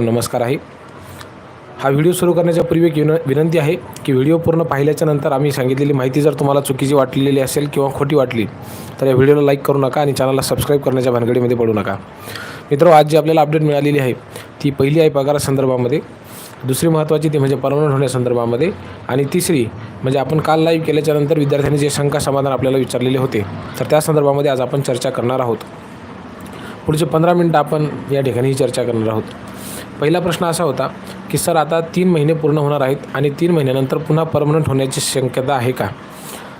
नमस्कार आहे. हा व्हिडिओ सुरू करण्याच्या पूर्वी एक विन विनंती आहे की व्हिडिओ पूर्ण पाहिल्याच्या नंतर आम्ही सांगितलेली माहिती जर तुम्हाला चुकीची वाटलेली असेल किंवा खोटी वाटली तर या व्हिडिओला लाईक करू नका आणि चॅनलला सबस्क्राईब करण्याच्या भानगडीमध्ये पडू नका. मित्र आज जी आपल्याला अपडेट मिळालेली आहे ती पहिली आहे पगारासंदर्भामध्ये दुसरी महत्त्वाची ती म्हणजे परमनंट होण्यासंदर्भामध्ये आणि तिसरी म्हणजे आपण काल लाईव्ह केल्याच्यानंतर विद्यार्थ्यांनी जे शंका समाधान आपल्याला विचारलेले होते तर त्या संदर्भामध्ये आज आपण चर्चा करणार आहोत. पुढचे पंधरा मिनटं आपण या ठिकाणी ही चर्चा करणार आहोत. पहिला प्रश्न असा होता की सर आता तीन महिने पूर्ण होणार आहेत आणि तीन महिन्यानंतर पुन्हा परमनंट होण्याची शक्यता आहे का?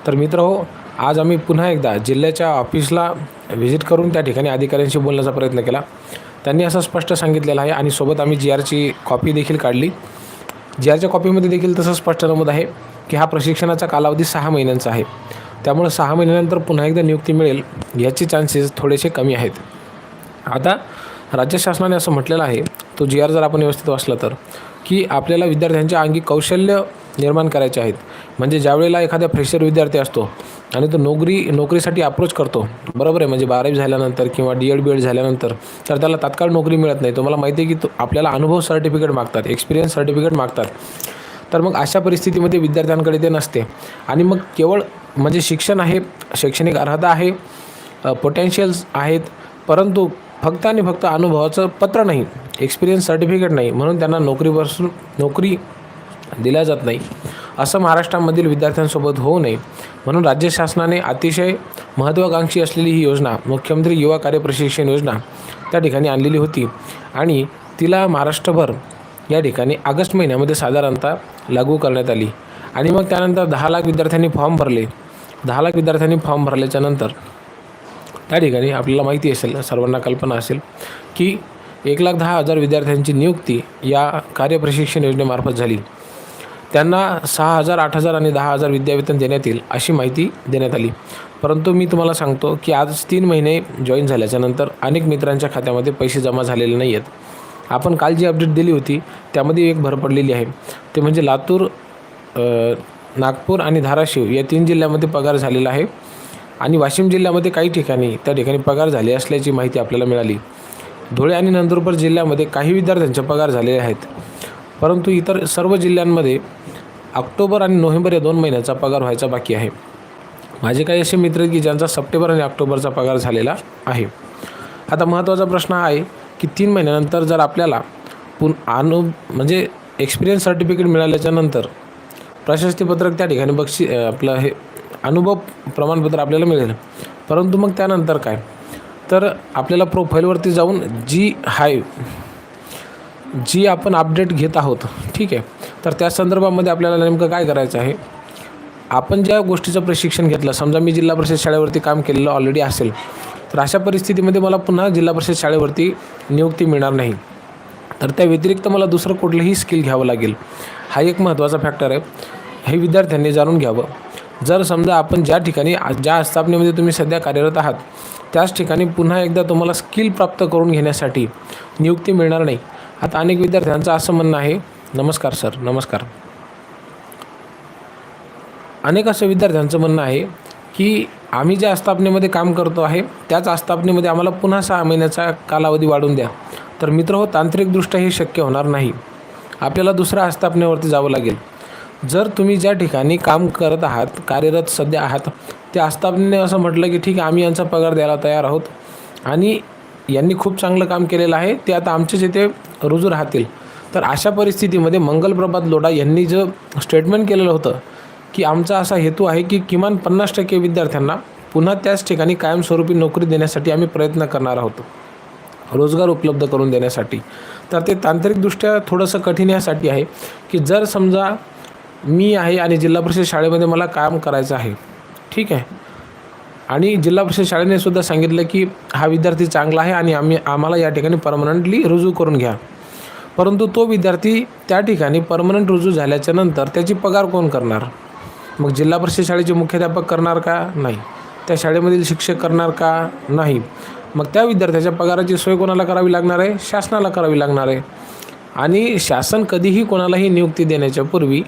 तर मित्र हो आज आम्ही पुन्हा एकदा जिल्ह्याच्या ऑफिसला व्हिजिट करून त्या ठिकाणी अधिकाऱ्यांशी बोलण्याचा प्रयत्न केला. त्यांनी असं स्पष्ट सांगितलेलं आहे आणि सोबत आम्ही जी आरची कॉपी देखील काढली. जी आरच्या कॉपीमध्ये देखील तसं स्पष्ट नमूद आहे की हा प्रशिक्षणाचा कालावधी सहा महिन्यांचा आहे. त्यामुळे सहा महिन्यानंतर पुन्हा एकदा नियुक्ती मिळेल याचे चान्सेस थोडेसे कमी आहेत. आता राज्य शासनाने असं म्हटलेलं आहे तो जी आर जर आपण व्यवस्थित वाचला तर की आपल्याला विद्यार्थ्यांच्या अंगी कौशल्य निर्माण करायचे आहेत. म्हणजे ज्यावेळेला एखाद्या फ्रेशर विद्यार्थी असतो आणि तो नोकरी नोकरीसाठी अप्रोच करतो बरोबर आहे? म्हणजे बारावी झाल्यानंतर किंवा डी एड बी एड झाल्यानंतर तर त्याला तात्काळ नोकरी मिळत नाही. तुम्हाला माहिती आहे की तो आपल्याला अनुभव सर्टिफिकेट मागतात एक्सपिरियन्स सर्टिफिकेट मागतात. तर मग अशा परिस्थितीमध्ये विद्यार्थ्यांकडे ते नसते. आणि मग केवळ म्हणजे शिक्षण आहे शैक्षणिक अर्हता आहे पोटेन्शियल्स आहेत परंतु फक्त आणि फक्त अनुभवाचं पत्र नाही एक्सपिरियन्स सर्टिफिकेट नाही म्हणून त्यांना नोकरीपासून नोकरी दिल्या जात नाही. असं महाराष्ट्रामधील विद्यार्थ्यांसोबत होऊ नये म्हणून राज्य शासनाने अतिशय महत्त्वाकांक्षी असलेली ही योजना मुख्यमंत्री युवा कार्य प्रशिक्षण योजना त्या ठिकाणी आणलेली होती. आणि तिला महाराष्ट्रभर या ठिकाणी ऑगस्ट महिन्यामध्ये साधारणतः लागू करण्यात आली. आणि मग त्यानंतर दहा लाख विद्यार्थ्यांनी फॉर्म भरले. दहा लाख विद्यार्थ्यांनी फॉर्म भरल्याच्यानंतर त्या ठिकाणी आपल्याला माहिती असेल सर्वांना कल्पना असेल की एक लाख दहा हजार विद्यार्थ्यांची नियुक्ती या कार्यप्रशिक्षण योजनेमार्फत झाली. त्यांना सहा हजार आठ हजार आणि दहा हजार विद्यावेतन देण्यात येईल अशी माहिती देण्यात आली. परंतु मी तुम्हाला सांगतो की आज तीन महिने जॉईन झाल्याच्यानंतर अनेक मित्रांच्या खात्यामध्ये पैसे जमा झालेले नाही आहेत आपण काल जी अपडेट दिली होती त्यामध्ये एक भर पडलेली आहे. ते म्हणजे लातूर नागपूर आणि धाराशिव या तीन जिल्ह्यामध्ये पगार झालेला आहे. आणि वाशिम जिल्ह्यामध्ये काही ठिकाणी त्या ठिकाणी पगार झाले असल्याची माहिती आपल्याला मिळाली. धुळे आणि नंदुरबार जिल्ह्यामध्ये काही विद्यार्थ्यांचे पगार झालेले आहेत. परंतु इतर सर्व जिल्ह्यांमध्ये ऑक्टोबर आणि नोव्हेंबर या दोन महिन्याचा पगार व्हायचा बाकी आहे. माझे काही असे मित्र की ज्यांचा सप्टेंबर आणि ऑक्टोबरचा पगार झालेला आहे. आता महत्त्वाचा प्रश्न हा आहे की तीन महिन्यानंतर जर आपल्याला पुन अनु म्हणजे एक्सपिरियन्स सर्टिफिकेट मिळाल्याच्यानंतर प्रशस्तीपत्रक त्या ठिकाणी बक्षी आपलं हे अनुभव प्रमाणपत्र आपल्याला मिळेल. परंतु मग त्यानंतर काय? तर आपल्याला प्रोफाईलवरती जाऊन जी हाय जी आपण अपडेट घेत आहोत ठीक आहे? तर त्या संदर्भामध्ये आपल्याला नेमकं काय करायचं आहे? आपण ज्या गोष्टीचं प्रशिक्षण घेतलं समजा मी जिल्हा परिषद शाळेवरती काम केलेलं ऑलरेडी असेल तर अशा परिस्थितीमध्ये मला पुन्हा जिल्हा परिषद शाळेवरती नियुक्ती मिळणार नाही. तर त्या व्यतिरिक्त मला दुसरं कुठलंही स्किल घ्यावं लागेल. हा एक महत्त्वाचा फॅक्टर आहे. हे विद्यार्थ्यांनी जाणून घ्यावं. जर समजा आपण ज्या ठिकाणी ज्या आस्थापनेमध्ये तुम्ही सध्या कार्यरत आहात त्याच ठिकाणी पुन्हा एकदा तुम्हाला स्किल प्राप्त करून घेण्यासाठी नियुक्ती मिळणार नाही. आता अनेक विद्यार्थ्यांचं असं म्हणणं आहे. नमस्कार सर. नमस्कार. अनेक असं विद्यार्थ्यांचं म्हणणं आहे की आम्ही ज्या आस्थापनेमध्ये काम करतो आहे त्याच आस्थापनेमध्ये आम्हाला पुन्हा सहा महिन्याचा कालावधी वाढवून द्या. तर मित्र हो तांत्रिकदृष्ट्या हे शक्य होणार नाही. आपल्याला दुसऱ्या आस्थापनेवरती जावं लागेल. जर तुम्ही ज्या ठिकाणी काम करत आहात कार्यरत सध्या आहात त्या आस्थापनेने असं म्हटलं की ठीक आहे आम्ही यांचा पगार द्यायला तयार आहोत. आणि यांनी खूप चांगलं काम केलेलं आहे ते आता आमच्याच इथे रुजू राहतील. तर अशा परिस्थितीमध्ये मंगलप्रभात लोढा यांनी जे स्टेटमेंट केलेलं होतं की आमचा असा हेतू आहे की किमान पन्नास टक्के विद्यार्थ्यांना पुन्हा त्याच ठिकाणी कायमस्वरूपी नोकरी देण्यासाठी आम्ही प्रयत्न करणार आहोत. रोजगार उपलब्ध करून देण्यासाठी. तर ते तांत्रिकदृष्ट्या थोडंसं कठीण यासाठी आहे की जर समजा मी आहे आणि जिल्हा परिषद शाळेमध्ये मला काम करायचं आहे. ठीक आहे? आणि जिल्हा परिषद शाळेने सुद्धा सांगितलं की हा विद्यार्थी चांगला आहे आणि आम्ही आम्हाला या ठिकाणी परमनंटली रुजू करून घ्या. परंतु तो विद्यार्थी त्या ठिकाणी परमनंट रुजू झाल्याच्यानंतर त्याची पगार कोण करणार? मग जिल्हा परिषद शाळेचे मुख्याध्यापक करणार का? नाही. त्या शाळेमधील शिक्षक करणार का? नाही. मग त्या विद्यार्थ्याच्या पगाराची सोय कोणाला करावी लागणार आहे? शासनाला करावी लागणार आहे. आणि शासन कधीही कोणालाही नियुक्ती देण्याच्या पूर्वी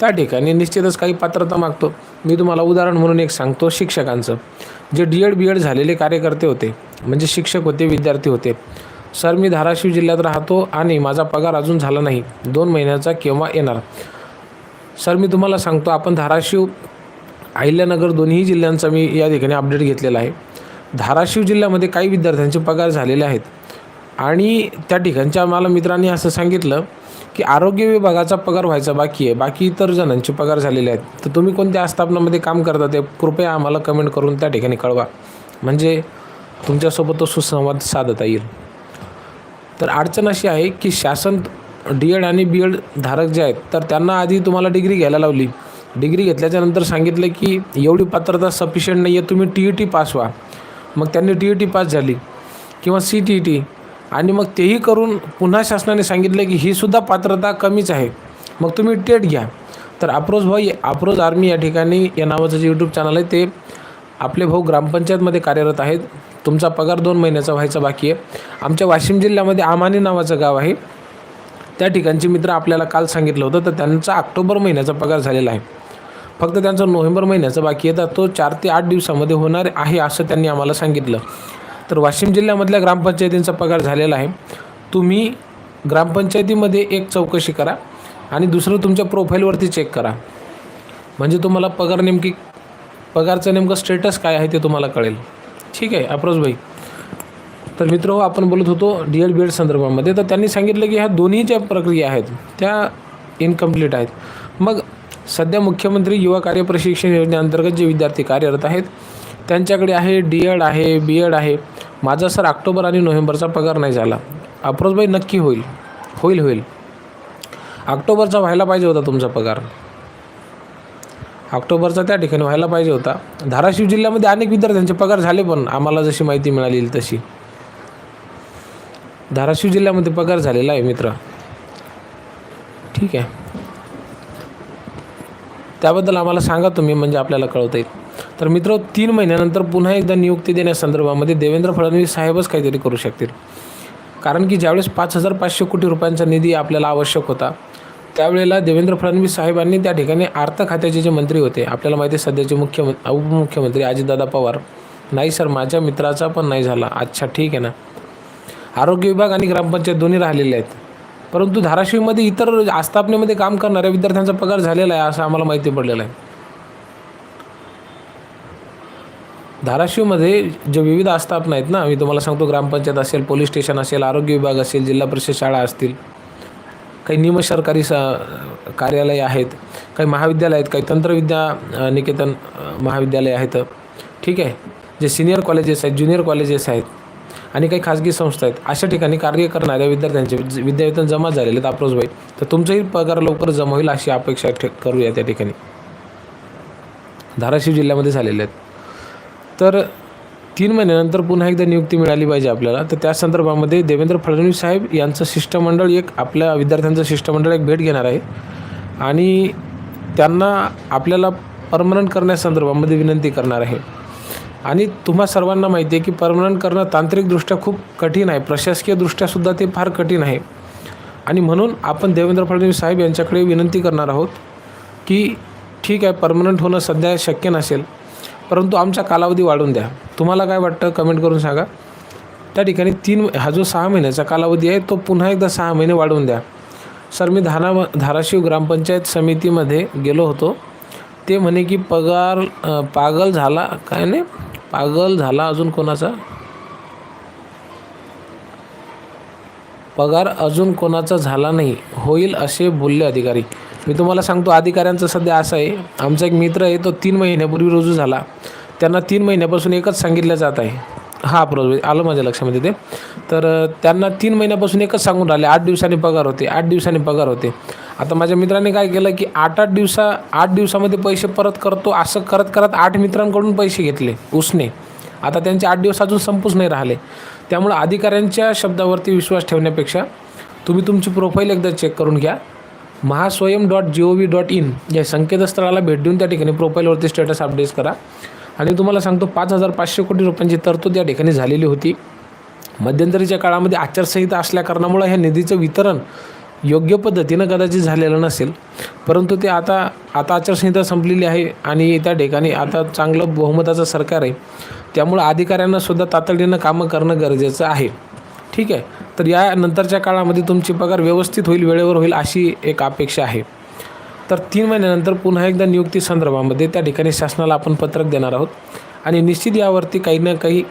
त्या ठिकाणी निश्चितच काही पात्रता मागतो. मी तुम्हाला उदाहरण म्हणून एक सांगतो शिक्षकांचं. जे डी एड बी एड झालेले कार्यकर्ते होते म्हणजे शिक्षक होते विद्यार्थी होते. सर मी धाराशिव जिल्ह्यात राहतो आणि माझा पगार अजून झाला नाही. दोन महिन्याचा केव्हा येणार? सर मी तुम्हाला सांगतो आपण धाराशिव अहिल्यानगर दोन्ही जिल्ह्यांचा मी या ठिकाणी अपडेट घेतलेला आहे. धाराशिव जिल्ह्यामध्ये काही विद्यार्थ्यांचे पगार झालेले आहेत. आणि त्या ठिकाणच्या आम्हाला मित्रांनी असं सांगितलं की आरोग्य विभागाचा पगार व्हायचा बाकी आहे बाकी इतर जणांचे पगार झालेले आहेत. तर तुम्ही कोणत्या आस्थापनामध्ये काम करता ते कृपया आम्हाला कमेंट करून त्या ठिकाणी कळवा. म्हणजे तुमच्यासोबत तो सुसंवाद साधता येईल. तर अडचण अशी आहे की शासन डी एड आणि बी एड धारक जे आहेत तर त्यांना आधी तुम्हाला डिग्री घ्यायला लावली. डिग्री घेतल्याच्यानंतर सांगितलं की एवढी पात्रता सफिशियंट नाही आहे तुम्ही टी ई टी पास व्हा. मग त्यांनी टी ई टी पास झाली. किंवा सी टी ई टी आणि मग तेही करून पुन्हा शासनाने सांगितलं की ही सुद्धा पात्रता कमीच आहे. मग तुम्ही टेट घ्या. तर अप्रोज भाई अप्रोज आर्मी या ठिकाणी या नावाचं जे यूट्यूब चॅनल आहे ते आपले भाऊ ग्रामपंचायतमध्ये कार्यरत आहेत. तुमचा पगार दोन महिन्याचा व्हायचा बाकी आहे. आमच्या वाशिम जिल्ह्यामध्ये आमानी नावाचं गाव आहे. त्या ठिकाणचे मित्र आपल्याला काल सांगितलं होतं तर त्यांचा ऑक्टोबर महिन्याचा पगार झालेला आहे. फक्त त्यांचा नोव्हेंबर महिन्याचा बाकी आहे तर तो चार ते आठ दिवसामध्ये होणार आहे असं त्यांनी आम्हाला सांगितलं. तर वाशिम जिल्ह्यामधल्या ग्रामपंचायतींचा पगार झालेला आहे. तुम्ही ग्रामपंचायतीमध्ये एक चौकशी करा आणि दुसरं तुमच्या प्रोफाईलवरती चेक करा. म्हणजे तुम्हाला पगार नेमकी पगारचं नेमकं स्टेटस काय आहे ते तुम्हाला कळेल. ठीक आहे अप्रोज भाई. तर मित्र हो, आपण बोलत होतो डी एल बी एड संदर्भामध्ये. तर त्यांनी सांगितलं की ह्या दोन्ही ज्या प्रक्रिया आहेत त्या इनकम्प्लीट आहेत. मग सध्या मुख्यमंत्री युवा कार्य प्रशिक्षण योजनेअंतर्गत जे विद्यार्थी कार्यरत आहेत त्यांच्याकडे आहे डी एड आहे बी एड आहे. माझा सर ऑक्टोबर आणि नोव्हेंबरचा पगार नाही झाला. अप्रोजबाई नक्की होईल. होईल होईल. ऑक्टोबरचा व्हायला पाहिजे होता तुमचा पगार. ऑक्टोबरचा त्या ठिकाणी व्हायला पाहिजे होता. धाराशिव जिल्ह्यामध्ये अनेक विद्यार्थ्यांचे पगार झाले पण आम्हाला जशी माहिती मिळाली तशी. धाराशिव जिल्ह्यामध्ये पगार झालेला आहे मित्र. ठीक आहे. त्याबद्दल आम्हाला सांगा तुम्ही म्हणजे आपल्याला कळवता येईल. तर मित्र तीन महिन्यानंतर पुन्हा एकदा नियुक्ती देण्यासंदर्भामध्ये देवेंद्र फडणवीस साहेबच काहीतरी करू शकतील. कारण की ज्यावेळेस पाच हजार पाचशे कोटी रुपयांचा निधी आपल्याला आवश्यक होता त्यावेळेला देवेंद्र फडणवीस साहेबांनी त्या ठिकाणी अर्थ खात्याचे जे मंत्री होते आपल्याला माहिती आहे सध्याचे मुख्य उपमुख्यमंत्री अजितदादा पवार नाही सर माझ्या मित्राचा पण नाही झाला. अच्छा ठीक आहे ना. आरोग्य विभाग आणि ग्रामपंचायत दोन्ही राहिलेले आहेत. परंतु धाराशिवमध्ये इतर आस्थापनेमध्ये काम करणाऱ्या विद्यार्थ्यांचा पगार झालेला आहे असं आम्हाला माहिती पडलेलं आहे. धाराशिवमध्ये जे विविध आस्थापना आहेत ना मी तुम्हाला सांगतो ग्रामपंचायत असेल पोलीस स्टेशन असेल आरोग्य विभाग असेल जिल्हा परिषद शाळा असतील काही निमसरकारी स कार्यालय आहेत काही महाविद्यालय आहेत काही तंत्रविद्या निकेतन महाविद्यालय आहेत. ठीक आहे? जे सिनियर कॉलेजेस आहेत ज्युनियर कॉलेजेस आहेत आणि काही खाजगी संस्था आहेत अशा ठिकाणी कार्य करणाऱ्या विद्यार्थ्यांचे विद्यावेतन जमा झालेले आहेत अप्रोज तर तुमचाही पगार लवकर जमा होईल अशी अपेक्षा ठे- करूया त्या ठिकाणी. धाराशिव जिल्ह्यामध्ये झालेले आहेत. तर तीन महिन्यानंतर पुन्हा एकदा नियुक्ती मिळाली पाहिजे आपल्याला. तर त्या संदर्भामध्ये देवेंद्र फडणवीस साहेब यांचं शिष्टमंडळ एक आपल्या विद्यार्थ्यांचं शिष्टमंडळ एक भेट घेणार आहे. आणि त्यांना आपल्याला परमनंट करण्यासंदर्भामध्ये विनंती करणार आहे. आणि तुम्हा सर्वांना माहिती आहे की परमनंट करणं तांत्रिकदृष्ट्या खूप कठीण आहे. प्रशासकीयदृष्ट्यासुद्धा ते फार कठीण आहे. आणि म्हणून आपण देवेंद्र फडणवीस साहेब यांच्याकडे विनंती करणार आहोत की ठीक आहे परमनंट होणं सध्या शक्य नसेल परंतु आमचा कालावधी वाढवून द्या. तुम्हाला काय वाटतं? कमेंट करून सांगा. त्या ठिकाणी तीन हा जो सहा महिन्याचा कालावधी आहे तो पुन्हा एकदा सहा महिने वाढवून द्या. सर मी धारा धाराशिव ग्रामपंचायत समितीमध्ये गेलो होतो. ते म्हणे की पगार पागल झाला. काय नाही? पागल झाला अजून कोणाचा? पगार अजून कोणाचा झाला नाही. होईल असे बोलले अधिकारी. मी तुम्हाला सांगतो अधिकाऱ्यांचं सध्या असं आहे. आमचा एक मित्र आहे तो तीन महिन्यापूर्वी रुजू झाला. त्यांना तीन महिन्यापासून एकच सांगितलं जात आहे. हा प्रोज आलं माझ्या लक्षामध्ये ते. तर त्यांना तीन महिन्यापासून एकच सांगून राहिले. आठ दिवसांनी पगार होते आठ दिवसांनी पगार होते. आता माझ्या मित्राने काय केलं की आठ आठ दिवसा आठ दिवसामध्ये पैसे परत करतो असं करत करत आठ मित्रांकडून पैसे घेतले उसने. आता त्यांचे आठ दिवस अजून संपूच नाही राहिले. त्यामुळं अधिकाऱ्यांच्या शब्दावरती विश्वास ठेवण्यापेक्षा तुम्ही तुमची प्रोफाईल एकदा चेक करून घ्या. Mahaswayam dot G O V dot in या संकेतस्थळाला भेट देऊन त्या ठिकाणी प्रोफाईलवरती स्टेटस अपडेट करा. आणि तुम्हाला सांगतो पाच हजार पाचशे कोटी रुपयांची तरतूद या ठिकाणी झालेली होती. मध्यंतरीच्या काळामध्ये आचारसंहिता असल्याकारणामुळं ह्या निधीचं वितरण योग्य पद्धतीनं कदाचित झालेलं नसेल. परंतु ते आता आता आचारसंहिता संपलेली आहे आणि त्या ठिकाणी आता चांगलं बहुमताचं सरकार आहे. त्यामुळं अधिकाऱ्यांना सुद्धा तातडीनं कामं करणं गरजेचं आहे. ठीक आहे. तर या नंतरच्या काळामध्ये तुमची पगार व्यवस्थित होईल वेळेवर होईल अशी एक अपेक्षा आहे. तर तीन महिन्यानंतर पुन्हा एकदा नियुक्ती संदर्भामध्ये त्या ठिकाणी शासनाला आपण पत्रक देणार आहोत. आणि निश्चित यावरती काही ना काही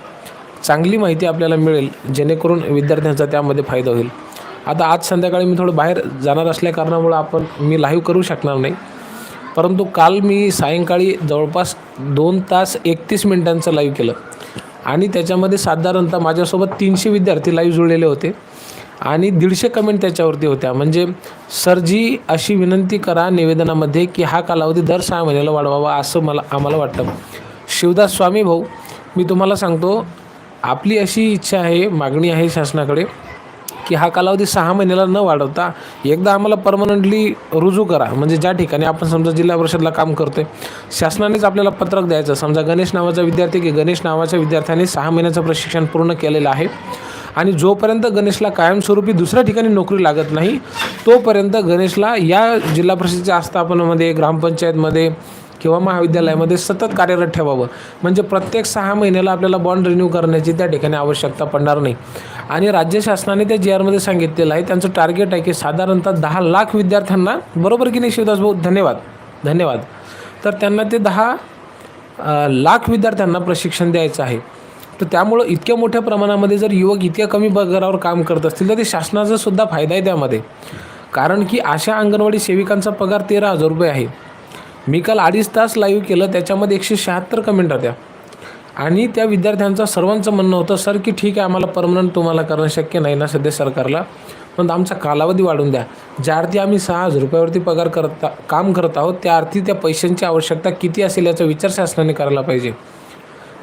चांगली माहिती आपल्याला मिळेल जेणेकरून विद्यार्थ्यांचा त्यामध्ये फायदा होईल. आता आज संध्याकाळी मी थोडं बाहेर जाणार असल्या कारणामुळं आपण मी लाईव्ह करू शकणार नाही. परंतु काल मी सायंकाळी जवळपास दोन तास एकतीस मिनिटांचं लाईव्ह केलं. आणि त्याच्यामध्ये साधारणतः माझ्यासोबत तीनशे विद्यार्थी लाईव्ह जुळलेले होते. आणि दीडशे कमेंट त्याच्यावरती होत्या. म्हणजे सरजी अशी विनंती करा निवेदनामध्ये की हा कालावधी दर सहा महिन्याला वाढवावा असं मला आम्हाला वाटतं. शिवदास स्वामी भाऊ मी तुम्हाला सांगतो आपली अशी इच्छा आहे मागणी आहे शासनाकडे की हा कालावधी सहा महिन्याला न वाढवता एकदा आम्हाला परमनंटली रुजू करा. म्हणजे ज्या ठिकाणी आपण समजा जिल्हा परिषदला काम करतोय शासनानेच आपल्याला पत्रक द्यायचं. समजा गणेश नावाचा विद्यार्थी की गणेश नावाच्या विद्यार्थ्याने सहा महिन्याचं प्रशिक्षण पूर्ण केलेलं आहे. आणि जोपर्यंत गणेशला कायमस्वरूपी दुसऱ्या ठिकाणी नोकरी लागत नाही तोपर्यंत गणेशला या जिल्हा परिषदेच्या आस्थापनामध्ये ग्रामपंचायतमध्ये किंवा महाविद्यालयामध्ये सतत कार्यरत ठेवावं. म्हणजे प्रत्येक सहा महिन्याला आपल्याला बॉन्ड रिन्यू करण्याची त्या ठिकाणी आवश्यकता पडणार नाही. आणि राज्य शासनाने त्या जी आरमध्ये सांगितलेलं आहे त्यांचं टार्गेट आहे की साधारणतः दहा लाख विद्यार्थ्यांना बरोबर की नाही शिवदास भाऊ? धन्यवाद. धन्यवाद. तर त्यांना ते दहा लाख विद्यार्थ्यांना प्रशिक्षण द्यायचं आहे. तर त्यामुळं इतक्या मोठ्या प्रमाणामध्ये जर युवक इतक्या कमी पगारावर काम करत असतील तर ते शासनाचा सुद्धा फायदा आहे त्यामध्ये. कारण की अशा अंगणवाडी सेविकांचा पगार तेरा हजार रुपये आहे. मी काल अडीच तास लाईव्ह केलं त्याच्यामध्ये एकशे शहात्तर कमेंट होत्या. आणि त्या विद्यार्थ्यांचं सर्वांचं म्हणणं होतं सर की ठीक आहे आम्हाला परमनंट तुम्हाला करणं शक्य नाही ना सध्या सरकारला पण आमचा कालावधी वाढून द्या. ज्या अर्थी आम्ही सहा हजार रुपयावरती पगार करता काम करत आहोत त्या अर्थी त्या पैशांची आवश्यकता किती असेल याचा विचार शासनाने करायला पाहिजे.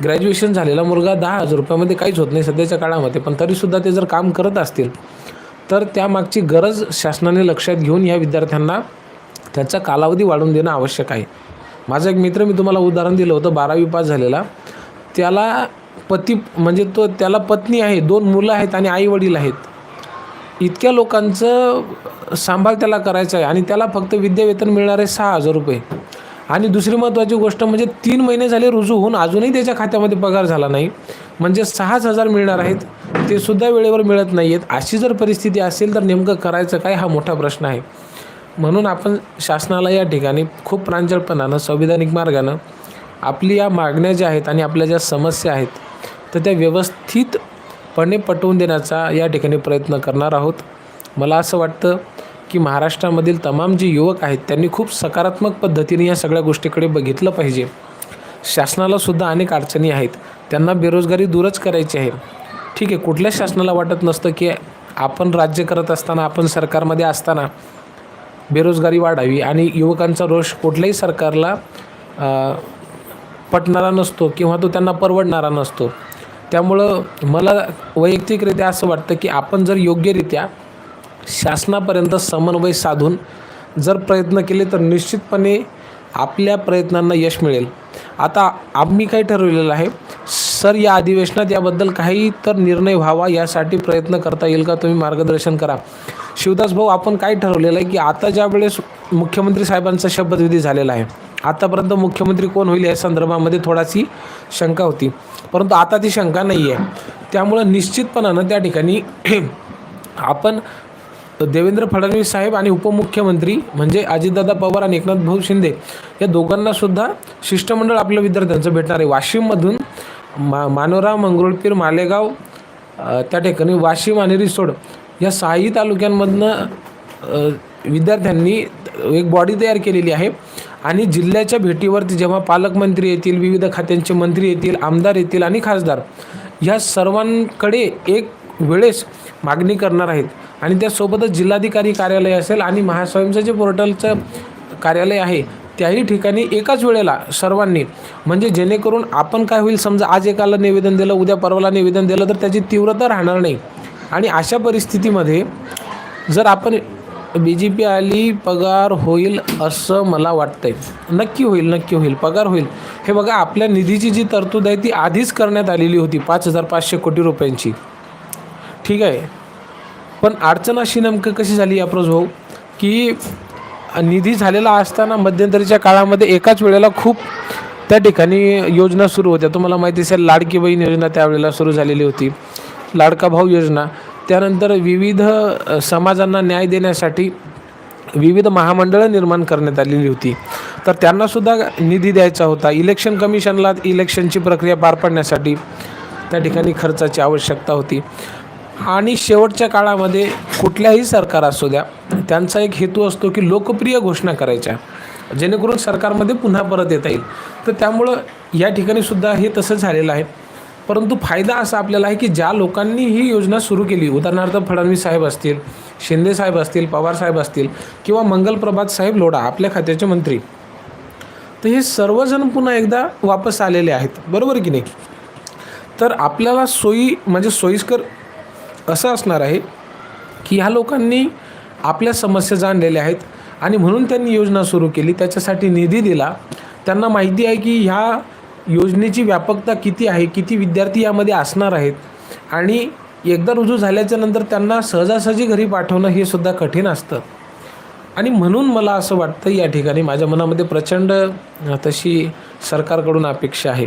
ग्रॅज्युएशन झालेला मुलगा दहा हजार रुपयामध्ये काहीच होत नाही सध्याच्या काळामध्ये पण तरीसुद्धा ते जर काम करत असतील तर त्यामागची गरज शासनाने लक्षात घेऊन या विद्यार्थ्यांना त्याचा कालावधी वाढवून देणं आवश्यक आहे. माझा एक मित्र मी तुम्हाला उदाहरण दिलं होतं बारावी पास झालेला. त्याला पती म्हणजे तो त्याला पत्नी आहे दोन मुलं आहेत आणि आई वडील आहेत. इतक्या लोकांचं सांभाळ त्याला करायचं आहे आणि त्याला फक्त विद्यावेतन मिळणार आहे सहा हजार रुपये. आणि दुसरी महत्त्वाची गोष्ट म्हणजे तीन महिने झाले रुजू होऊन अजूनही त्याच्या खात्यामध्ये पगार झाला नाही. म्हणजे सहाच हजार मिळणार आहेत ते सुद्धा वेळेवर मिळत नाही आहेत अशी जर परिस्थिती असेल तर नेमकं करायचं काय हा मोठा प्रश्न आहे. म्हणून आपण शासनाला या ठिकाणी खूप प्रांजळपणानं संविधानिक मार्गानं आपली या मागण्या ज्या आहेत आणि आपल्या ज्या समस्या आहेत तर त्या व्यवस्थितपणे पटवून देण्याचा या ठिकाणी प्रयत्न करणार आहोत. मला असं वाटतं की महाराष्ट्रामधील तमाम जे युवक आहेत त्यांनी खूप सकारात्मक पद्धतीने या सगळ्या गोष्टीकडे बघितलं पाहिजे. शासनाला सुद्धा अनेक अडचणी आहेत. त्यांना बेरोजगारी दूरच करायची आहे. ठीक आहे कुठल्याच शासनाला वाटत नसतं की आपण राज्य करत असताना आपण सरकारमध्ये असताना बेरोजगारी वाढावी आणि युवकांचा रोष कुठल्याही सरकारला पटणारा नसतो किंवा तो त्यांना परवडणारा नसतो. त्यामुळं मला वैयक्तिकरित्या असं वाटतं की आपण जर योग्यरित्या शासनापर्यंत समन्वय साधून जर प्रयत्न केले तर निश्चितपणे आपल्या प्रयत्नांना यश मिळेल. आता आम्ही काय ठरवलेलं आहे सर या अधिवेशनात याबद्दल काही तर निर्णय व्हावा यासाठी प्रयत्न करता येईल का? तुम्ही मार्गदर्शन करा. शिवदास भाऊ आपण काय ठरवलेलं आहे की आता ज्या वेळेस मुख्यमंत्री साहेबांचा शपथविधी झालेला आहे आतापर्यंत मुख्यमंत्री कोण होईल या संदर्भामध्ये थोडाशी शंका होती. परंतु आता ती शंका नाही आहे त्यामुळं निश्चितपणानं त्या ठिकाणी आपण देवेंद्र फडणवीस साहेब आणि उपमुख्यमंत्री म्हणजे अजितदादा पवार आणि एकनाथ भाऊ शिंदे या दोघांना सुद्धा शिष्टमंडळ आपल्या विद्यार्थ्यांचं भेटणार आहे. वाशिममधून मा मानोरा मंगरुळपीर मालेगाव त्या ठिकाणी वाशिम आणि रिसोड या सहाही तालुक्यांमधनं विद्यार्थ्यांनी एक बॉडी तयार केलेली आहे. आणि जिल्ह्याच्या भेटीवरती जेव्हा पालकमंत्री येतील विविध खात्यांचे मंत्री येतील आमदार येतील आणि खासदार ह्या सर्वांकडे एक वेळेस मागणी करणार आहेत. आणि त्यासोबतच जिल्हाधिकारी कार्यालय असेल आणि महास्वयंचं जे पोर्टलचं कार्यालय आहे त्याही ठिकाणी एकाच वेळेला सर्वांनी म्हणजे जेणेकरून आपण काय होईल समजा आज एकाला निवेदन दिलं उद्या परवाला निवेदन दिलं तर त्याची तीव्रता राहणार नाही. आणि अशा परिस्थितीमध्ये जर आपण बी जे पी आली पगार होईल असं मला वाटतंय. नक्की होईल नक्की होईल पगार होईल. हे बघा आपल्या निधीची जी तरतूद आहे ती आधीच करण्यात आलेली होती पाच हजार पाचशे कोटी रुपयांची. ठीक आहे? पण अडचण अशी नेमकं कशी झाली अप्रोच भाऊ की निधी झालेला असताना मध्यंतरीच्या काळामध्ये एकाच वेळेला खूप त्या ठिकाणी योजना सुरू होत्या. तुम्हाला माहिती असेल लाडकी बहीण योजना त्यावेळेला सुरू झालेली होती. लाडका भाऊ योजना. त्यानंतर विविध समाजांना न्याय देण्यासाठी विविध महामंडळं निर्माण करण्यात आलेली होती. तर त्यांनासुद्धा निधी द्यायचा होता. इलेक्शन कमिशनला इलेक्शनची प्रक्रिया पार पाडण्यासाठी त्या ठिकाणी खर्चाची आवश्यकता होती. आणि शेवटच्या काळामध्ये कुठल्याही सरकार असू द्या त्यांचा एक हेतू असतो की लोकप्रिय घोषणा करायच्या. जेणेकरून सरकारमध्ये पुन्हा परत येता येईल. तर त्यामुळं या ठिकाणी सुद्धा हे तसं झालेलं आहे. परंतु फायदा असा आपल्याला आहे की ज्या लोकांनी ही योजना सुरू केली उदाहरणार्थ फडणवीस साहेब असतील शिंदे साहेब असतील पवार साहेब असतील किंवा मंगलप्रभात साहेब लोढा आपल्या खात्याचे मंत्री तर हे सर्वजण पुन्हा एकदा वापस आलेले आहेत. बरोबर की नाही? तर आपल्याला सोयी म्हणजे सोयीस्कर असं असणार आहे की ह्या लोकांनी आपल्या समस्या जाणलेल्या आहेत आणि म्हणून त्यांनी योजना सुरू केली. त्याच्यासाठी निधी दिला. त्यांना माहिती आहे की ह्या योजनेची व्यापकता किती आहे किती विद्यार्थी यामध्ये असणार आहेत आणि एकदा रुजू झाल्याच्यानंतर त्यांना सहजासहजी घरी पाठवणं हे सुद्धा कठीण असतं. आणि म्हणून मला असं वाटतं या ठिकाणी माझ्या मनामध्ये प्रचंड तशी सरकारकडून अपेक्षा आहे.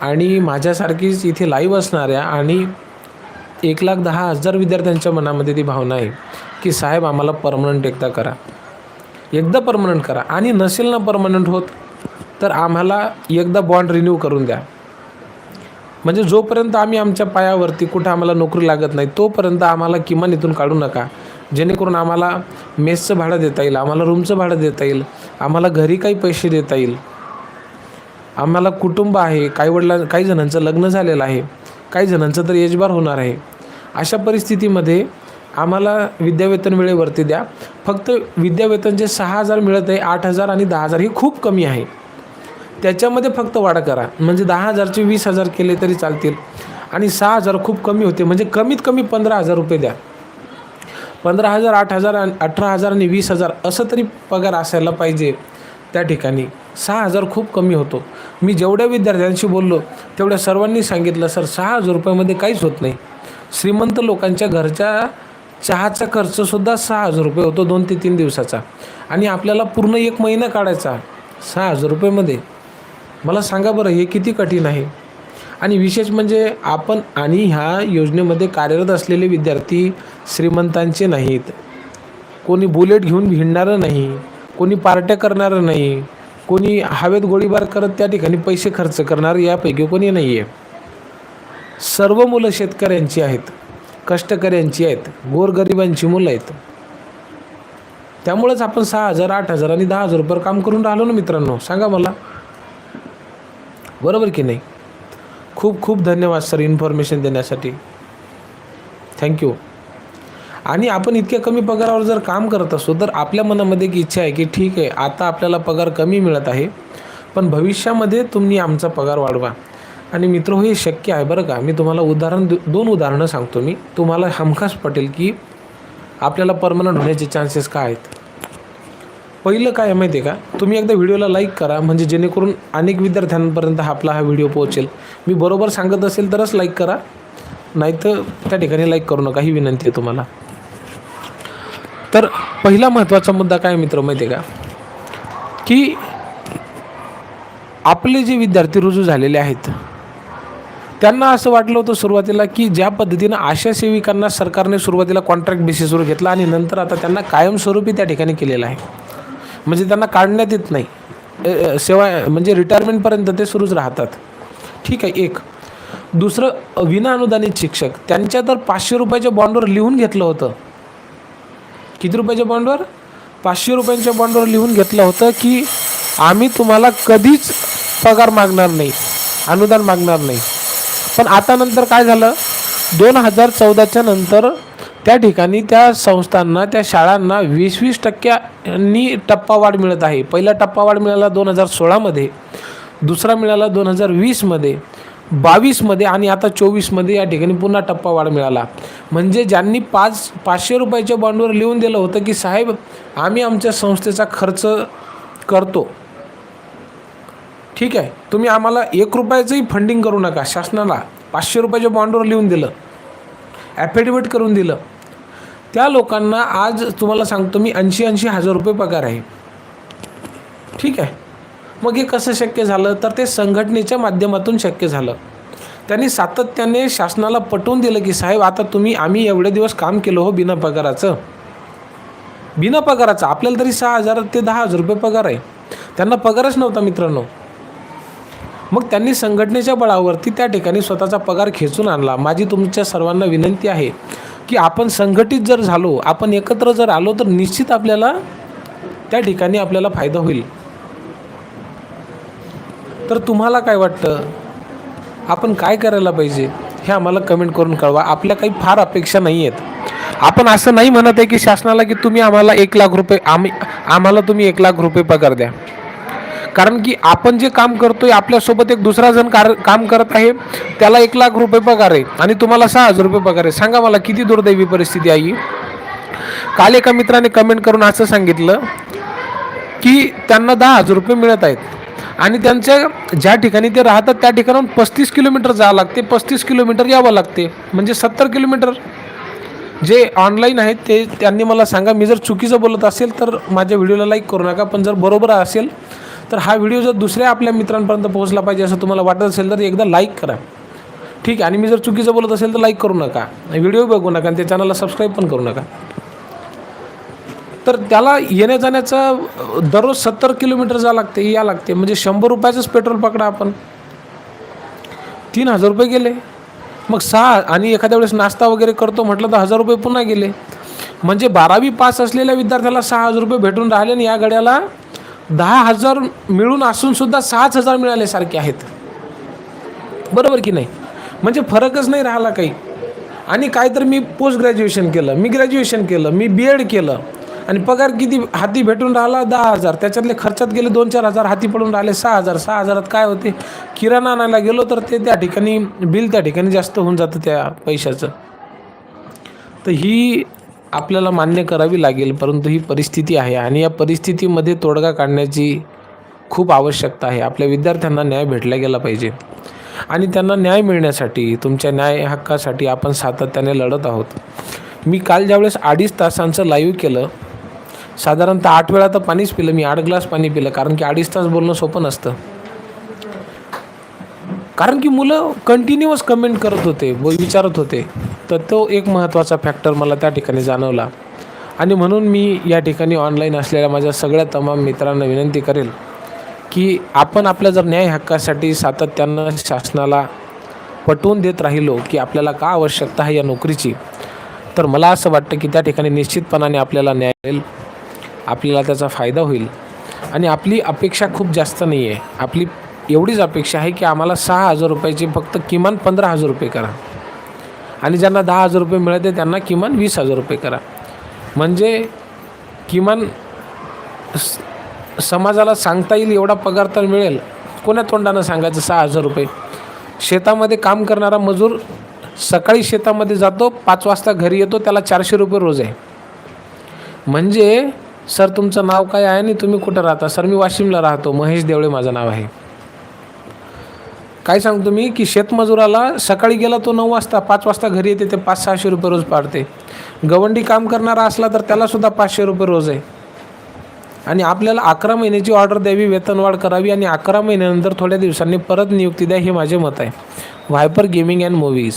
आणि माझ्यासारखीच इथे लाईव्ह असणाऱ्या आणि एक लाख दहा हजार विद्यार्थ्यांच्या मनामध्ये ती भावना आहे की साहेब आम्हाला परमनंट एकदा करा. एकदा परमनंट करा. आणि नसेल ना परमनंट होत तर आम्हाला एकदा बॉन्ड रिन्यू करून द्या. म्हणजे जोपर्यंत आम्ही आमच्या पायावरती कुठं आम्हाला नोकरी लागत नाही तोपर्यंत आम्हाला किमान इथून काढू नका. जेणेकरून आम्हाला मेसचं भाडं देता येईल आम्हाला रूमचं भाडं देता येईल आम्हाला घरी काही पैसे देता येईल. आम्हाला कुटुंब आहे काही वडिला काही जणांचं लग्न झालेलं आहे. काही जणांचं तर एजबार होणार आहे. अशा परिस्थितीमध्ये आम्हाला विद्यावेतन वेळेवरती द्या. फक्त विद्यावेतन जे सहा हजार मिळत आहे आठ हजार आणि दहा हजार हे खूप कमी आहे. त्याच्यामध्ये फक्त वाढ करा. म्हणजे दहा हजारचे वीस हजार केले तरी चालतील. आणि सहा हजार खूप कमी होते. म्हणजे कमीत कमी पंधरा हजार रुपये द्या. पंधरा हजार आठ हजार आणि अठरा हजार आणि वीस हजार असं तरी पगार असायला पाहिजे. त्या ठिकाणी सहा हजार खूप कमी होतो. मी जेवढ्या विद्यार्थ्यांशी बोललो तेवढ्या सर्वांनी सांगितलं सर सहा हजार रुपयामध्ये काहीच होत नाही. श्रीमंत लोकांच्या घरच्या चहाचा खर्चसुद्धा सहा हजार रुपये होतो दोन ते तीन दिवसाचा. आणि आपल्याला पूर्ण एक महिना काढायचा सहा हजार रुपयेमध्ये. मला सांगा बरं हे किती कठीण आहे? आणि विशेष म्हणजे आपण आणि ह्या योजनेमध्ये कार्यरत असलेले विद्यार्थी श्रीमंतांचे नाहीत. कोणी बुलेट घेऊन भिडणारं नाही. कोणी पार्ट्या करणारं नाही कोणी हवेत गोळीबार करत त्या ठिकाणी पैसे खर्च करणार यापैकी कोणी नाही आहे सर्व मुलं शेतकऱ्यांची आहेत कष्टकऱ्यांची आहेत गोरगरिबांची मुलं आहेत. त्यामुळेच आपण सहा हजार आठ हजार आणि दहा हजार रुपये काम करून राहिलो ना मित्रांनो सांगा मला. बरोबर की नाही? खूप खूप धन्यवाद सर इन्फॉर्मेशन देण्यासाठी. थँक्यू आणि आपण इतक्या कमी पगारावर जर काम करत असतो तर आपल्या मनामध्ये एक इच्छा आहे की ठीक आहे आता आपल्याला पगार कमी मिळत आहे पण भविष्यामध्ये तुम्ही आमचा पगार वाढवा. आणि मित्र हो हे शक्य आहे बरं का? मी तुम्हाला उदाहरण दोन उदाहरणं सांगतो मी. तुम्हाला हमखास पटेल की आपल्याला परमनंट होण्याचे चान्सेस काय आहेत? पहिलं काय आहे माहिती आहे का? तुम्ही एकदा व्हिडिओला लाईक करा म्हणजे जेणेकरून अनेक विद्यार्थ्यांपर्यंत आपला हा व्हिडिओ पोहोचेल. मी बरोबर सांगत असेल तरच लाईक करा. नाहीतर त्या ठिकाणी लाईक करू नका ही विनंती आहे तुम्हाला. तर पहिला महत्त्वाचा मुद्दा काय मित्र माहिती आहे का? की आपले जे विद्यार्थी रुजू झालेले आहेत त्यांना असं वाटलं होतं सुरुवातीला की ज्या पद्धतीनं आशा सेविकांना सरकारने सुरुवातीला कॉन्ट्रॅक्ट बेसिसवर घेतला आणि नंतर आता त्यांना कायमस्वरूपी त्या ठिकाणी केलेलं आहे. म्हणजे त्यांना काढण्यात येत नाही. सेवा म्हणजे रिटायरमेंटपर्यंत ते सुरूच राहतात. ठीक आहे एक. दुसरं विनाअनुदानित शिक्षक. त्यांच्या तर पाचशे रुपयाच्या बॉन्डवर लिहून घेतलं होतं. किती रुपयाच्या बॉन्डवर पाचशे रुपयांच्या बॉन्डवर लिहून घेतलं होतं की आम्ही तुम्हाला कधीच पगार मागणार नाही अनुदान मागणार नाही. पण आता नंतर काय झालं? दोन हजार चौदाच्या नंतर त्या ठिकाणी त्या संस्थांना त्या शाळांना वीस वीस टक्क्यांनी टप्पावाढ मिळत आहे. पहिला टप्पावाढ मिळाला दोन हजार सोळामध्ये दुसरा मिळाला दोन हजार वीसमध्ये बावीसमध्ये आणि आता चोवीसमध्ये या ठिकाणी पुन्हा टप्पा वाढ मिळाला. म्हणजे ज्यांनी पाच पाचशे रुपयाच्या बॉन्डवर लिहून दिलं होतं की साहेब आम्ही आमच्या संस्थेचा खर्च करतो. ठीक आहे. तुम्ही आम्हाला एक रुपयाचंही फंडिंग करू नका. शासनाला पाचशे रुपयाच्या बॉन्डवर लिहून दिलं. ॲफिडेविट करून दिलं. त्या लोकांना आज तुम्हाला सांगतो मी ऐंशी ऐंशी हजार रुपये पगार आहे. ठीक आहे. मग हे कसं शक्य झालं? तर ते संघटनेच्या माध्यमातून शक्य झालं. त्यांनी सातत्याने शासनाला पटवून दिलं की साहेब आता तुम्ही आम्ही एवढे दिवस काम केलं हो बिना पगाराचं. बिना पगाराचं. आपल्याला तरी सहा हजार ते दहा हजार रुपये पगार आहे. त्यांना पगारच नव्हता मित्रांनो. मग त्यांनी संघटनेच्या बळावरती त्या ठिकाणी स्वतःचा पगार खेचून आणला. माझी तुमच्या सर्वांना विनंती आहे की आपण संघटित जर झालो आपण एकत्र जर आलो तर निश्चित आपल्याला त्या ठिकाणी आपल्याला फायदा होईल. तर तुम्हाला काय वाटतं? आपण काय करायला पाहिजे? हे आम्हाला कमेंट करून कळवा. आपल्या काही फार अपेक्षा नाही आहेत आपण असं नाही म्हणत आहे की शासनाला की तुम्ही आम्हाला एक लाख रुपये आम्ही आम्हाला तुम्ही एक लाख रुपये पगार द्या. कारण की आपण जे काम करतोय आपल्यासोबत एक दुसरा जण कार काम करत आहे त्याला एक लाख रुपये पगार आहे आणि तुम्हाला सहा हजार रुपये पगार आहे. सांगा मला किती दुर्दैवी परिस्थिती आहे काल एका मित्राने कमेंट करून असं सांगितलं की त्यांना दहा हजार रुपये मिळत आहेत. आणि त्यांच्या ज्या ठिकाणी ते राहतात त्या ठिकाणाहून पस्तीस किलोमीटर जावं लागते. पस्तीस किलोमीटर यावं लागते. म्हणजे सत्तर किलोमीटर. जे ऑनलाईन आहेत ते त्यांनी मला सांगा. मी जर चुकीचं बोलत असेल तर माझ्या व्हिडिओला लाईक करू नका. पण जर बरोबर असेल तर हा व्हिडिओ जर दुसऱ्या आपल्या मित्रांपर्यंत पोहोचला पाहिजे असं तुम्हाला वाटत असेल तर एकदा लाईक करा. ठीक आहे? आणि मी जर चुकीचं बोलत असेल तर लाईक करू नका. व्हिडिओ बघू नका आणि ते चॅनलला सबस्क्राईब पण करू नका. तर त्याला येण्या जाण्याचा दररोज सत्तर किलोमीटर जा लागते या लागते. म्हणजे शंभर रुपयाचंच पेट्रोल पकडा आपण. तीन हजार रुपये गेले. मग सहा आणि एखाद्या वेळेस नाश्ता वगैरे करतो म्हटलं तर हजार रुपये पुन्हा गेले. म्हणजे बारावी पास असलेल्या विद्यार्थ्याला सहा हजार रुपये भेटून राहिले आणि या गड्याला दहा हजार मिळून असूनसुद्धा सहाच हजार मिळाल्यासारखे आहेत. बरोबर की नाही? म्हणजे फरकच नाही राहिला काही. आणि काय तर मी पोस्ट ग्रॅज्युएशन केलं मी ग्रॅज्युएशन केलं मी बी एड केलं. आणि पगार किती हाती भेटून राहिला? दहा हजार. त्याच्यातले खर्चात गेले दोन चार हजार हाती पडून राहिले सहा हजार. सहा हजारात काय होते? किराणा आणायला गेलो तर ते त्या ठिकाणी बिल त्या ठिकाणी जास्त होऊन जातं त्या पैशाचं. तर ही आपल्याला मान्य करावी लागेल परंतु ही परिस्थिती आहे आणि या परिस्थितीमध्ये तोडगा काढण्याची खूप आवश्यकता आहे. आपल्या विद्यार्थ्यांना न्याय भेटला गेला पाहिजे. आणि त्यांना न्याय मिळण्यासाठी तुमच्या न्याय हक्कासाठी आपण सातत्याने लढत आहोत. मी काल ज्यावेळेस अडीच तासांचं लाईव्ह केलं साधारणतः आठ वेळा तर पाणीच पिलं मी आठ ग्लास पाणी पिलं कारण की अडीच तास बोलणं सोपं नसतं. कारण की मुलं कंटिन्युअस कमेंट करत होते व विचारत होते. तर तो एक महत्त्वाचा फॅक्टर मला त्या ठिकाणी जाणवला. आणि म्हणून मी या ठिकाणी ऑनलाईन असलेल्या माझ्या सगळ्या तमाम मित्रांना विनंती करेल की आपण आपल्या जर न्याय हक्कासाठी सातत्यानं शासनाला पटवून देत राहिलो की आपल्याला का आवश्यकता आहे या नोकरीची तर मला असं वाटतं की त्या ठिकाणी निश्चितपणाने आपल्याला न्याय मिळेल. आपल्याला त्याचा फायदा होईल. आणि आपली अपेक्षा खूप जास्त नाही आहे आपली एवढीच अपेक्षा आहे की आम्हाला सहा हजार रुपयाची फक्त किमान पंधरा हजार रुपये करा. आणि ज्यांना दहा हजार रुपये मिळते त्यांना किमान वीस हजार रुपये करा. म्हणजे किमान स- समाजाला सांगता येईल एवढा पगार तर मिळेल. कोण्या तोंडानं सांगायचं सहा हजार रुपये? शेतामध्ये काम करणारा मजूर सकाळी शेतामध्ये जातो पाच वाजता घरी येतो त्याला चारशे रुपये रोज आहे. म्हणजे सर तुमचं नाव काय आहे आणि तुम्ही कुठं राहता? सर मी वाशिमला राहतो. महेश देवळे माझं नाव आहे. काय सांगतो मी की शेतमजुराला सकाळी गेला तो नऊ वाजता पाच वाजता घरी येते ते पाच सहाशे रुपये रोज पाडते. गवंडी काम करणारा असला तर त्यालासुद्धा पाचशे रुपये रोज आहे. आणि आपल्याला अकरा महिन्याची ऑर्डर द्यावी वेतनवाढ करावी आणि अकरा महिन्यानंतर थोड्या दिवसांनी परत नियुक्ती द्या हे माझे मत आहे. व्हायपर गेमिंग अँड मूवीज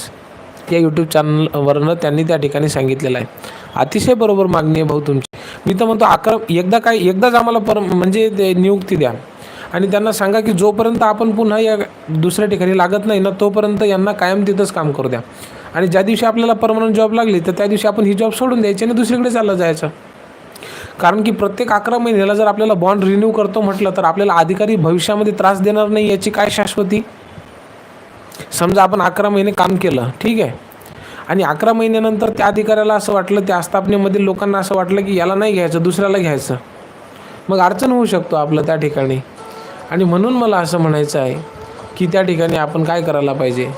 या यूट्यूब चॅनलवरनं त्यांनी त्या ठिकाणी सांगितलेलं आहे. अतिशय बरोबर मागणी आहे भाऊ तुमची. मी तर म्हणतो अकरा एकदा काय एकदाच आम्हाला पर म्हणजे ते नियुक्ती द्या. आणि त्यांना सांगा की जोपर्यंत आपण पुन्हा या दुसऱ्या ठिकाणी लागत नाही ना तोपर्यंत यांना कायम तिथंच काम करू द्या. आणि ज्या दिवशी आपल्याला परमनंट जॉब लागली तर त्या दिवशी आपण ही जॉब सोडून द्यायची आणि दुसरीकडे चाललं जायचं. कारण की प्रत्येक अकरा महिन्याला जर आपल्याला बॉन्ड रिन्यू करतो म्हटलं तर आपल्याला अधिकारी भविष्यामध्ये त्रास देणार नाही याची काय शाश्वती? समजा आपण अकरा महिने काम केलं ठीक आहे? आणि अकरा महिन्यानंतर त्या अधिकाऱ्याला असं वाटलं त्या आस्थापनेमधील लोकांना असं वाटलं की याला नाही घ्यायचं दुसऱ्याला घ्यायचं. मग अडचण होऊ शकतो आपलं त्या ठिकाणी. आणि म्हणून मला असं म्हणायचं आहे की त्या ठिकाणी आपण काय करायला पाहिजे?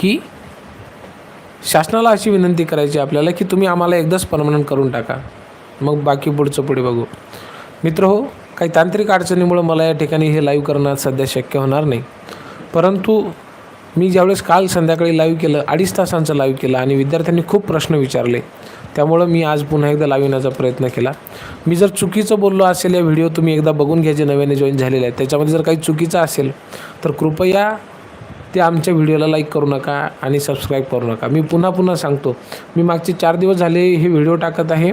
की शासनाला अशी विनंती करायची आपल्याला की तुम्ही आम्हाला एकदाच परमनंट करून टाका. मग बाकी पुढचं पुढे बघू. मित्र हो काही तांत्रिक अडचणीमुळं मला या ठिकाणी हे लाईव्ह करणं सध्या शक्य होणार नाही. परंतु मी ज्यावेळेस काल संध्याकाळी लाईव्ह केलं अडीच तासांचं लाईव्ह केलं आणि विद्यार्थ्यांनी खूप प्रश्न विचारले त्यामुळं मी आज पुन्हा एकदा लाविण्याचा येण्याचा प्रयत्न केला. मी जर चुकीचं बोललो असेल या व्हिडिओ तुम्ही एकदा बघून घ्या जे नव्याने जॉईन झालेले आहेत. त्याच्यामध्ये जर काही चुकीचं असेल तर कृपया ते आमच्या व्हिडिओला लाईक करू नका आणि सबस्क्राईब करू नका. मी पुन्हा पुन्हा सांगतो मी मागचे चार दिवस झाले हे व्हिडिओ टाकत आहे.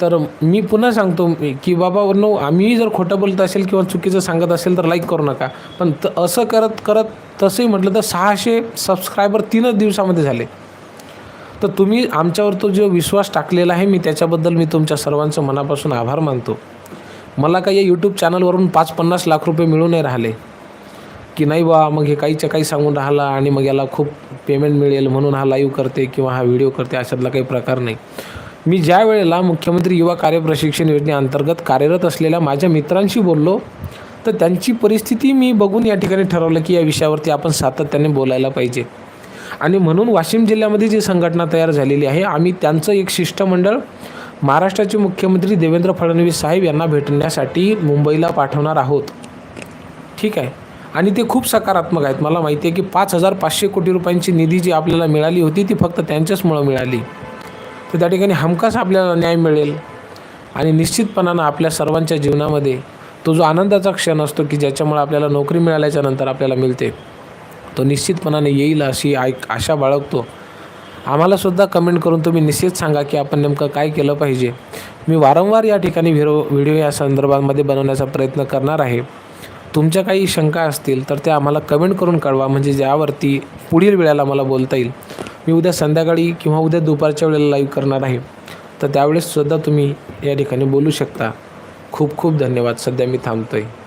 तर मी पुन्हा सांगतो की बाबा नो आम्ही जर खोटं बोलत असेल किंवा चुकीचं सांगत असेल तर लाईक करू नका. पण त असं करत करत तसंही म्हटलं तर सहाशे सबस्क्रायबर तीनच दिवसामध्ये झाले. तर तुम्ही आमच्यावर तो जो विश्वास टाकलेला आहे मी त्याच्याबद्दल मी तुमच्या सर्वांचं मनापासून आभार मानतो. मला काही या यूट्यूब चॅनलवरून पाच पन्नास लाख रुपये मिळून नाही राहिले. की नाही बा मग हे काहीच्या काही सांगून राहिला आणि मग याला खूप पेमेंट मिळेल म्हणून हा लाईव्ह करते किंवा हा व्हिडिओ करते अशातला काही प्रकार नाही. मी ज्या वेळेला मुख्यमंत्री युवा कार्य प्रशिक्षण योजनेअंतर्गत कार्यरत असलेल्या माझ्या मित्रांशी बोललो तर त्यांची परिस्थिती मी बघून या ठिकाणी ठरवलं की या विषयावरती आपण सातत्याने बोलायला पाहिजे. आणि म्हणून वाशिम जिल्ह्यामध्ये जी संघटना तयार झालेली आहे आम्ही त्यांचं एक शिष्टमंडळ महाराष्ट्राचे मुख्यमंत्री देवेंद्र फडणवीस साहेब यांना भेटण्यासाठी मुंबईला पाठवणार आहोत. ठीक आहे? आणि ते खूप सकारात्मक आहेत. मला माहिती आहे की पाच हजार पाचशे कोटी रुपयांची निधी जी आपल्याला मिळाली होती ती फक्त त्यांच्याचमुळं मिळाली. तर त्या ठिकाणी हमखास आपल्याला न्याय मिळेल. आणि निश्चितपणानं आपल्या सर्वांच्या जीवनामध्ये तो जो आनंदाचा क्षण असतो की ज्याच्यामुळे आपल्याला नोकरी मिळाल्याच्या नंतर आपल्याला मिळते तो निश्चितपणाने येईल अशी ऐक आशा बाळगतो. आम्हालासुद्धा कमेंट करून तुम्ही निश्चित सांगा की आपण नेमकं काय केलं पाहिजे. मी वारंवार या ठिकाणी व्हिडिओ व्हिडिओ या संदर्भामध्ये बनवण्याचा प्रयत्न करणार आहे. तुमच्या काही शंका असतील तर त्या आम्हाला कमेंट करून कळवा म्हणजे ज्यावरती पुढील वेळेला मला बोलता येईल. मी उद्या संध्याकाळी किंवा उद्या दुपारच्या वेळेला लाईव्ह करणार आहे. तर त्यावेळेससुद्धा तुम्ही या ठिकाणी बोलू शकता. खूप खूप धन्यवाद. सध्या मी थांबतो आहे